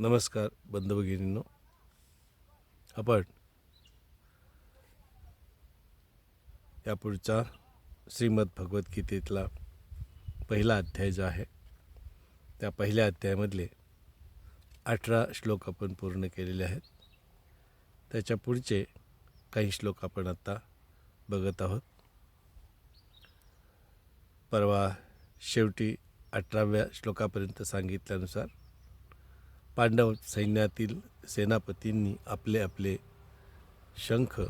नमस्कार बंधुभगिनींनो आपण यापुढचा श्रीमद भगवद्गीतेतला पहिला अध्याय जो आहे त्या पहिल्या अध्यायामधले अठरा श्लोक आपण पूर्ण केलेले आहेत. त्याच्या पुढचे काही श्लोक आपण आत्ता बघत आहोत. परवा शेवटी अठराव्या श्लोकापर्यंत सांगितल्यानुसार पांडव सैन्यातील सेनापतींनी आपले आपले शंख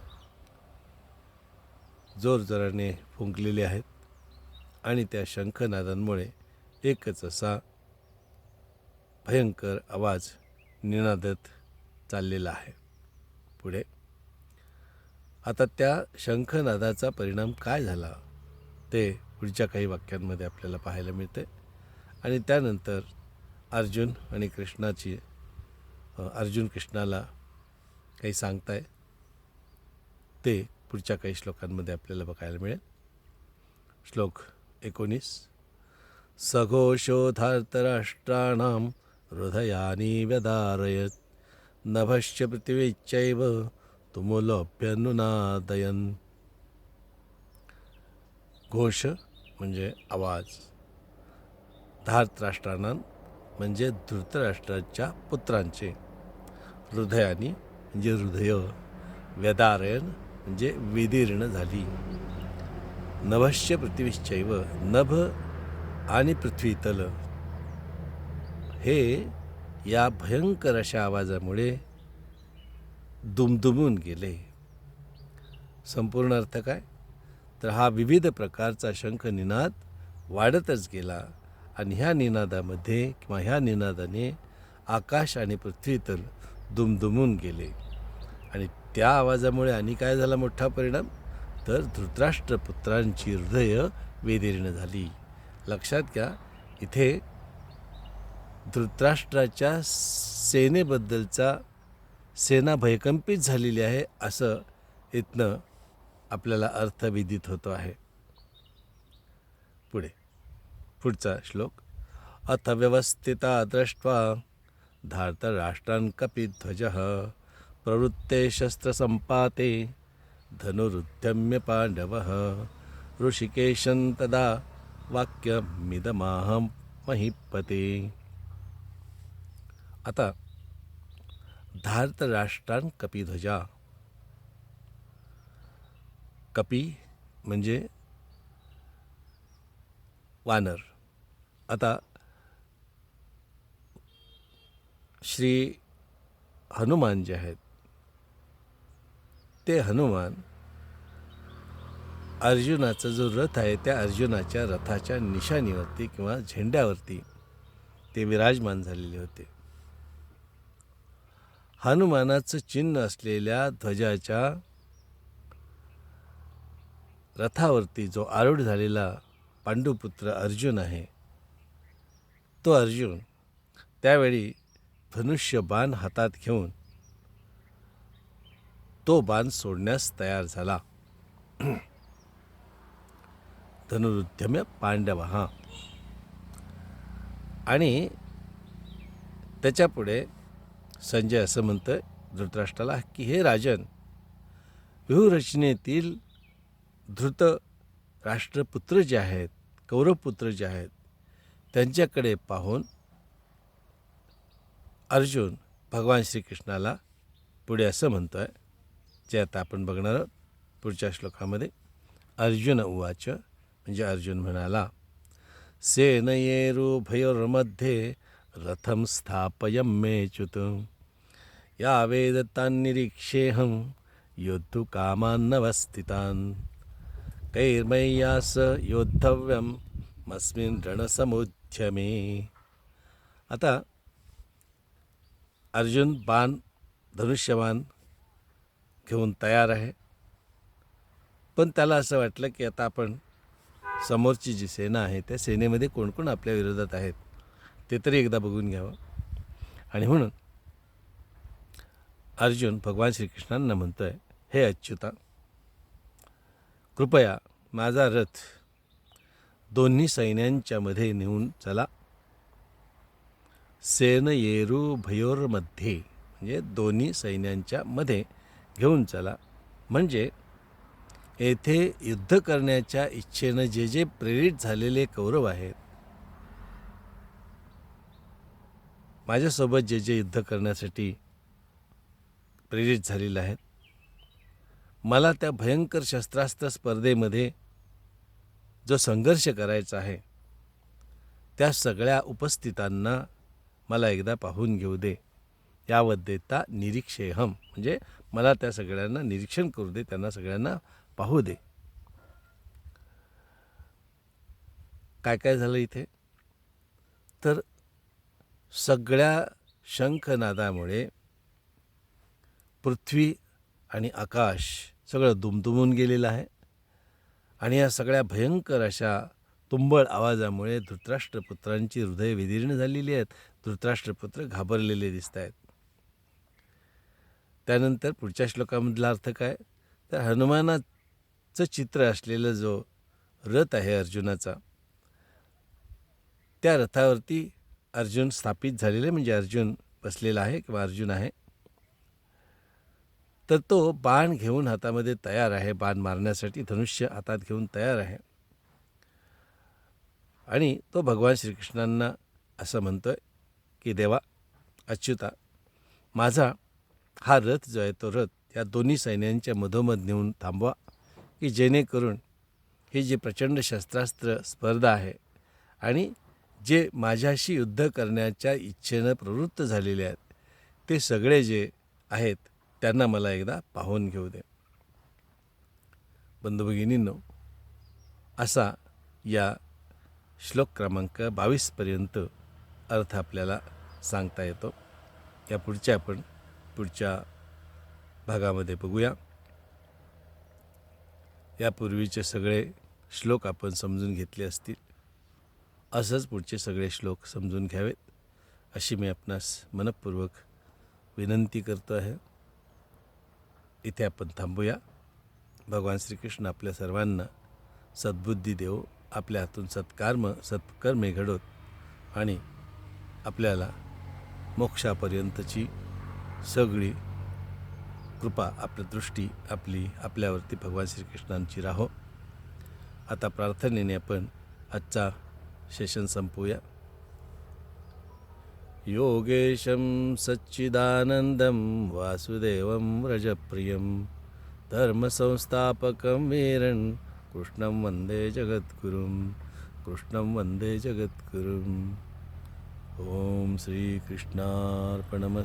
जोरजोराने फुंकलेले आहेत आणि त्या शंखनादांमुळे एकच असा भयंकर आवाज निनादत चाललेला आहे. पुढे. आता त्या शंखनादाचा परिणाम काय झाला ते पुढच्या काही वाक्यांमध्ये आपल्याला पाहायला मिळते आणि त्यानंतर अर्जुन आणि कृष्णाची अर्जुन कृष्णाला काही सांगताय ते पुढच्या काही श्लोकांमध्ये आपल्याला बघायला मिळेल. श्लोक एकोणीस सघोषोधार्तराष्ट्राणां हृदयानि व्यदारयत नभश्च पृथ्वीच्चैव तुमुलोऽभ्यनुनादयन् घोष म्हणजे आवाज धार्तराष्ट्रांना म्हणजे धृतराष्ट्राच्या पुत्रांचे. हृदयानी म्हणजे हृदय व्यदारयन म्हणजे विदीर्ण झाली. नभश्य पृथ्वीश्चैव नभ आणि पृथ्वीतल हे या भयंकर अशा आवाजामुळे दुमदुमून गेले. संपूर्ण अर्थ काय? तर हा विविध प्रकारचा शंख निनाद वाढतच गेला. आणि ह्या निनादामध्ये किंवा ह्या निनादाने आकाश आणि पृथ्वीतल दुमदुमून गेले. आणि त्या आवाजामुळे आणि काय झाला मोठा परिणाम? तर धृतराष्ट्रपुत्रांची हृदय वेदीर्ण झाली. लक्षात घ्या इथे धृतराष्ट्राच्या सेनेबद्दलचा सेना भयकंपित झालेली आहे असं इथनं आपल्याला अर्थ विदित होतो आहे. पुढचा श्लोक. अथव्यवस्थिता दृष्ट्वा धार्तराष्ट्रान् कपिध्वज प्रवृत्ते शस्त्रसम्पाते धनुरुद्यम्य पांडव ऋषिकेशं तदा वाक्यमिदमाहं महिपते आता धार्तराष्ट्रान् कपिध्वजा कपी म्हणजे वानर। आता श्री हनुमान जे आहेत ते हनुमान अर्जुनाचा जो रथ आहे त्या अर्जुनाच्या रथाच्या निशाणीवरती किंवा झेंड्यावरती ते विराजमान झालेले होते. हनुमानाचं चिन्ह असलेल्या ध्वजाच्या रथावरती जो आरूढ झालेला पांडुपुत्र अर्जुन आहे तो अर्जुन त्यावेळी धनुष्य बाण हातात घेऊन तो बाण सोडण्यास तयार झाला. धनुरुद्यम्य पांडव हा. आणि त्याच्यापुढे संजय असं म्हणतं धृतराष्ट्राला की हे राजन व्यूहरचनेतील धृत राष्ट्रपुत्र जे आहेत कौरवपुत्र जे आहेत त्यांच्याकडे पाहून अर्जुन भगवान श्रीकृष्णाला पुढे असं म्हणतो आहे जे आता आपण बघणार आहोत पुढच्या श्लोकामध्ये अर्जुन उवाच म्हणजे अर्जुन म्हणाला सेनयेरुभयोर्मध्ये रथं स्थापयं मेच्युत यावेदतान्निरीक्षेऽहं योद्धुकामान्नवस्थितान् कैर्मय्यास योद्धव्यं मस्मिन् रणसमुद्यमे आता अर्जुन बाण धनुष्यबाण घेऊन तयार आहे. पण त्याला असं वाटलं की आता आपण समोरची जी सेना आहे त्या सेनेमध्ये कोण कोण आपल्या विरोधात आहेत ते तरी एकदा बघून घ्यावं. आणि म्हणून अर्जुन भगवान श्रीकृष्णांना म्हणतोय हे अच्युता कृपया माझा रथ दोन्ही सैन्यांच्या मध्ये नेऊन चला. सेनयेरू भयोरमध्ये म्हणजे दोन्ही सैन्यांच्या मध्ये घेऊन चला. म्हणजे येथे युद्ध करण्याच्या इच्छेनं जे जे प्रेरित झालेले कौरव आहेत माझ्यासोबत जे जे युद्ध करण्यासाठी प्रेरित झालेले आहेत मला त्या भयंकर शस्त्रास्त्र स्पर्धेमध्ये जो संघर्ष करायचा आहे त्या सगळ्या उपस्थितांना मला एकदा पाहून घेऊ दे. यावत देता निरीक्षेहम. म्हणजे मला त्या सगळ्यांना निरीक्षण करू दे त्यांना सगळ्यांना पाहू दे. काय काय झालं इथे? तर सगळ्या शंखनादामुळे पृथ्वी आणि आकाश सगळं दुमदुमून गेलेलं आहे. आणि या सगळ्या भयंकर अशा तुंबळ आवाजामुळे धृतराष्ट्रपुत्रांची हृदय विदीर्ण झालेली आहेत. धृतराष्ट्रपुत्र घाबरलेले दिसत आहेत. त्यानंतर पुढच्या श्लोकामधला अर्थ काय? तर हनुमानाचं चित्र असलेलं जो रथ आहे अर्जुनाचा त्या रथावरती अर्जुन स्थापित झालेले म्हणजे अर्जुन बसलेला आहे किंवा अर्जुन आहे. तर तो बाण घेऊन हातामध्ये तयार आहे. बाण मारण्यासाठी धनुष्य हातात घेऊन तयार आहे. आणि तो भगवान श्रीकृष्णांना असं म्हणतोय की देवा अच्युता माझा हा रथ जो आहे तो रथ या दोन्ही सैन्यांच्या मधोमध नेऊन थांबवा की जेणेकरून ही जी प्रचंड शस्त्रास्त्र स्पर्धा आहे आणि जे माझ्याशी युद्ध करण्याच्या इच्छेनं प्रवृत्त झालेले आहेत ते सगळे जे आहेत त्यांना मला एकदा पाहून घेऊ दे. बंधुभगिनींनो असा या श्लोक क्रमांक बावीसपर्यंत अर्थ आपल्याला सांगता येतो. या पुढच्या आपण पुढच्या भागामध्ये बघूया. यापूर्वीचे सगळे श्लोक आपण समजून घेतले असतील. असंच पुढचे सगळे श्लोक समजून घ्यावेत अशी मी आपणास मनपूर्वक विनंती करतो आहे. इथे आपण थांबूया. भगवान श्रीकृष्ण आपल्या सर्वांना सद्बुद्धी देव आपल्या हातून सत्कर्म सत्कर्मे घडवत आणि आपल्याला मोक्षापर्यंतची सगळी कृपा आपली दृष्टी आपली आपल्यावरती भगवान श्रीकृष्णांची राहो. आता प्रार्थनेने आपण आजचा सेशन संपवूया. योगेशं सच्चिदानन्दं वासुदेवं रजप्रियं धर्मसंस्थापकं वीरन् कृष्णं वन्दे जगद्गुरुं कृष्णं वन्दे जगद्गुरुम् ॐ श्रीकृष्णार्पणमस्तु।